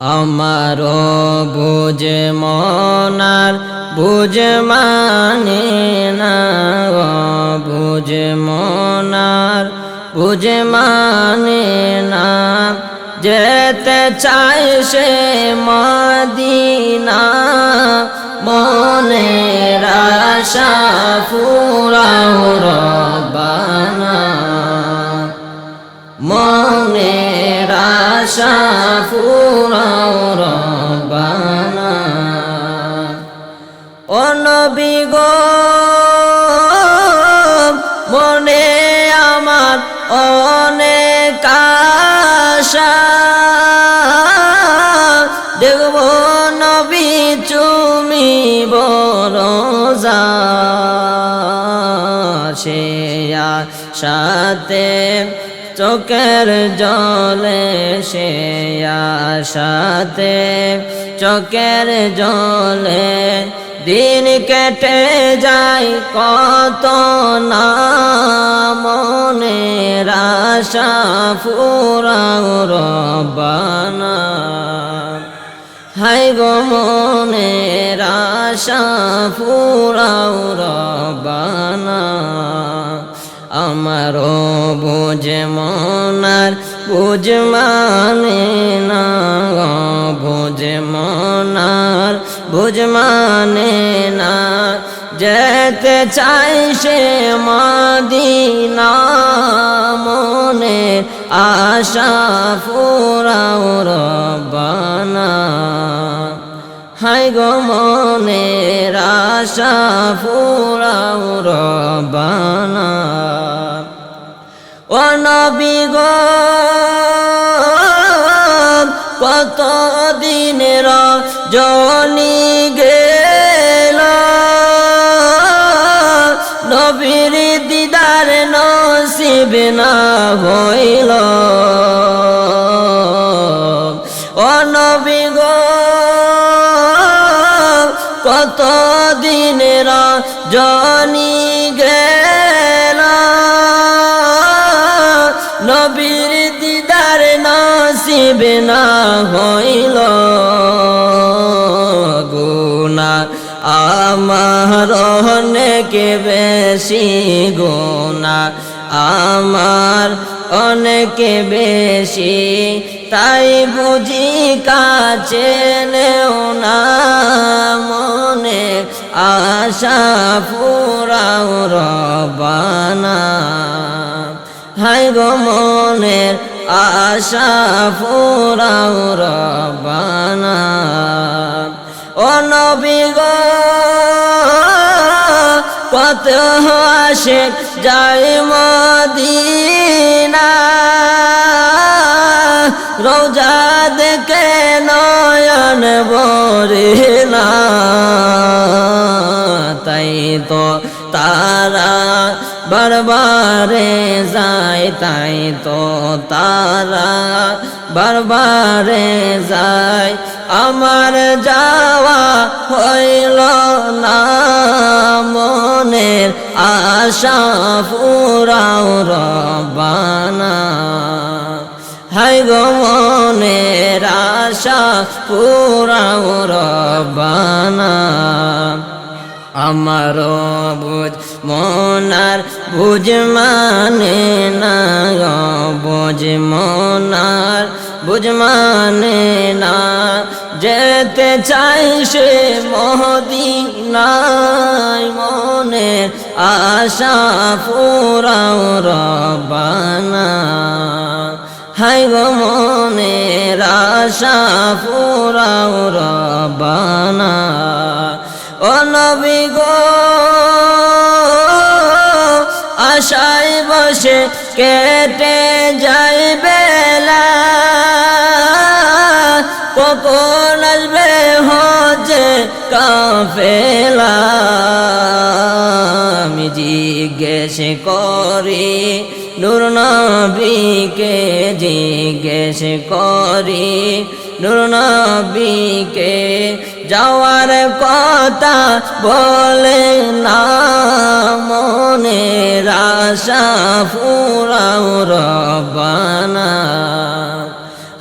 আমারও বুঝ মনার, বুঝ মানে না বুঝ মনার, বুঝ মানে না। যেতে চাই সে মদিনা, মনের আশা ফুরাও রবানা আশা দেখব নবী চুমি সে সাথে চোখের জলে সে সাথে চোখের জলে দিন কেটে যায় কত না মনের আশা ফুরাও রবানা হাই গো মনের আশা ফুরাও রবানা আমারও বুঝ মনার বুঝ মানে না, বুঝ মনার, বুঝ মানে না। যেতে চাই সে মদিনা মনে আশা ফুরাও রবানা হাই গো মনের আশা ফুরাও রবানা ও নবী গো কত দিনের জনি গেল? নবীর দিদার নসিব না হইল। ও নবী গো কত দিনের জনি গেল? দিদার নসিব না হইল গুনা আমার অনেক বেশি গুনা আমার অনেক বেশি। তাই বুঝি কাছে নেও না মনে। আশা ফুরাও রবানা। হাই গো মনের আশা ফুরাও রবানা ও নবী গো কত আসে যাই মদিনা। রোজা দেখে নয়ন বরে না তাই তো বারবারে যায়, তাই তো তারা বারবারে যায়। আমার যাওয়া হইল না, মনের আশা ফুরাও রবানা। হাই গো মনের আশা পুরাও রবানা। আমার বুঝ মনার বুঝ মানে না বুঝ মনার বুঝ মানে না। যেতে চাই সে মহদিনায়, মনের আশা পুরাও রবানা হাই গো মনের আশা ফুরাও রবানা কেটে যাই বেলা। কখন আসবে হচ্ছে কাফেলা? আমি জিজ্ঞেস করি, নূর নবীকে জিজ্ঞেস করি, নূর নবীকে যাওয়ার কথা বলে না, মনের আশা ফুরাও রবানা।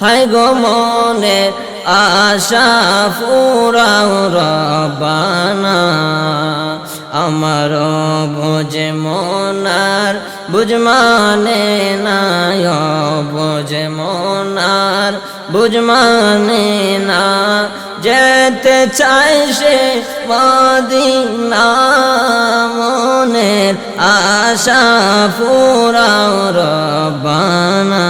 হাই গো মনের আশা ফুরাও রবানা। আমার বুঝ মনার, বুঝ মানে নায় বুঝ মনার, বুঝ মানে না যেতে চাই সে মদিনা আশা পুরা রবানা